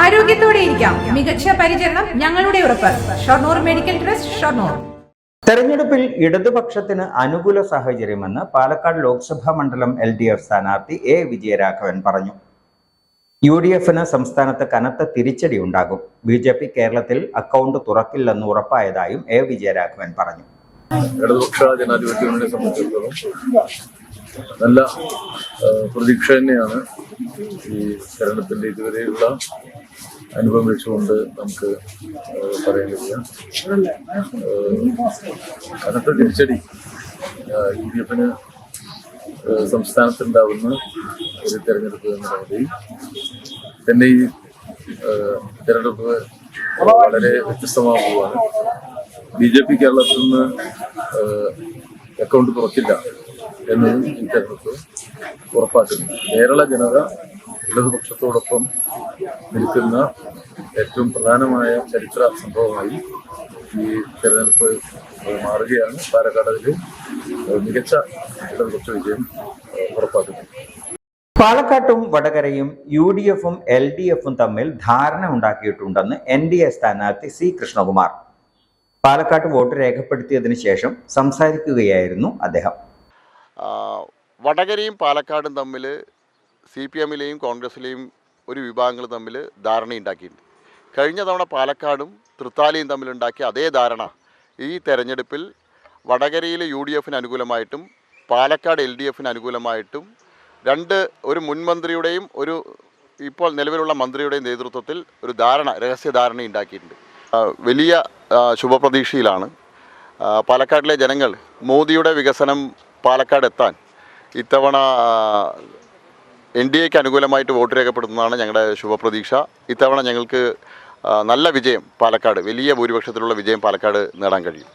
ആരോഗ്യത്തോടെ ഇരിക്കാം. മികച്ച പരിചരണം ഞങ്ങളുടെ ഉറപ്പ്. Shoranur medical trust Shoranur. തെരഞ്ഞെടുപ്പിൽ ഇടതുപക്ഷത്തിന് അനുകൂല സാഹചര്യമെന്ന് പാലക്കാട് ലോക്സഭാ മണ്ഡലം എൽ ഡി എഫ് സ്ഥാനാർത്ഥി എ വിജയരാഘവൻ പറഞ്ഞു. യു ഡി എഫിന് സംസ്ഥാനത്ത് കനത്ത തിരിച്ചടി ഉണ്ടാകും. ബി ജെ പി കേരളത്തിൽ അക്കൗണ്ട് തുറക്കില്ലെന്ന് ഉറപ്പായതായും എ വിജയരാഘവൻ പറഞ്ഞു. ഇടതുപക്ഷ ജനാധിപത്യ മുന്നണിയെ സംബന്ധിച്ചിടത്തോളം നല്ല പ്രതീക്ഷ തന്നെയാണ്. ഈ തെരഞ്ഞെടുപ്പിന്റെ ഇതുവരെയുള്ള അനുഭവം വെച്ചുകൊണ്ട് നമുക്ക് പറയാൻ കഴിയാം. കനത്ത തിരിച്ചടി യു ഡി എഫിന് സംസ്ഥാനത്തുണ്ടാവുന്ന ഒരു തെരഞ്ഞെടുപ്പ് എന്ന നിലയിൽ. തന്നെ ഈ തെരഞ്ഞെടുപ്പ് വളരെ വ്യത്യസ്തമാകുവാണ് ബി ജെ പി കേരളത്തിൽ നിന്ന് അക്കൗണ്ട് തുറക്കില്ല. എന്നതും ഈ ഉറപ്പാക്കുന്നു. കേരള ജനത ഇടതുപക്ഷത്തോടൊപ്പം നിൽക്കുന്ന ഏറ്റവും പ്രധാനമായ ചരിത്ര സംഭവമായി ഈ തെരഞ്ഞെടുപ്പ് മാറുകയാണ്. പാലക്കാട് മികച്ച ഇടതുപക്ഷ വിജയം ഉറപ്പാക്കുന്നു. പാലക്കാട്ടും വടകരയും യു ഡി എഫും എൽ ഡി എഫും തമ്മിൽ ധാരണ ഉണ്ടാക്കിയിട്ടുണ്ടെന്ന് എൻ ഡി എ സ്ഥാനാർത്ഥി സി കൃഷ്ണകുമാർ. പാലക്കാട്ട് വോട്ട് രേഖപ്പെടുത്തിയതിനു ശേഷം സംസാരിക്കുകയായിരുന്നു അദ്ദേഹം. വടകരയും പാലക്കാടും തമ്മിൽ സി പി എമ്മിലെയും കോൺഗ്രസിലെയും ഒരു വിഭാഗങ്ങൾ തമ്മിൽ ധാരണയുണ്ടാക്കിയിട്ടുണ്ട്. കഴിഞ്ഞ തവണ പാലക്കാടും തൃത്താലയും തമ്മിലുണ്ടാക്കിയ അതേ ധാരണ ഈ തെരഞ്ഞെടുപ്പിൽ വടകരയിൽ യു ഡി എഫിന് അനുകൂലമായിട്ടും പാലക്കാട് എൽ ഡി എഫിന് അനുകൂലമായിട്ടും രണ്ട് ഒരു മുൻമന്ത്രിയുടെയും ഒരു ഇപ്പോൾ നിലവിലുള്ള മന്ത്രിയുടെയും നേതൃത്വത്തിൽ ഒരു ധാരണ രഹസ്യ ധാരണ ഉണ്ടാക്കിയിട്ടുണ്ട് വലിയ ശുഭപ്രതീക്ഷയിലാണ്. പാലക്കാട്ടിലെ ജനങ്ങൾ മോദിയുടെ വികസനം പാലക്കാട് എത്താൻ ഇത്തവണ എൻ ഡി എക്ക് അനുകൂലമായിട്ട് വോട്ട് രേഖപ്പെടുത്തുന്നതാണ് ഞങ്ങളുടെ ശുഭപ്രതീക്ഷ. ഇത്തവണ ഞങ്ങൾക്ക് നല്ല വിജയം പാലക്കാട് വലിയ ഭൂരിപക്ഷത്തിലുള്ള വിജയം പാലക്കാട് നേടാൻ കഴിയും.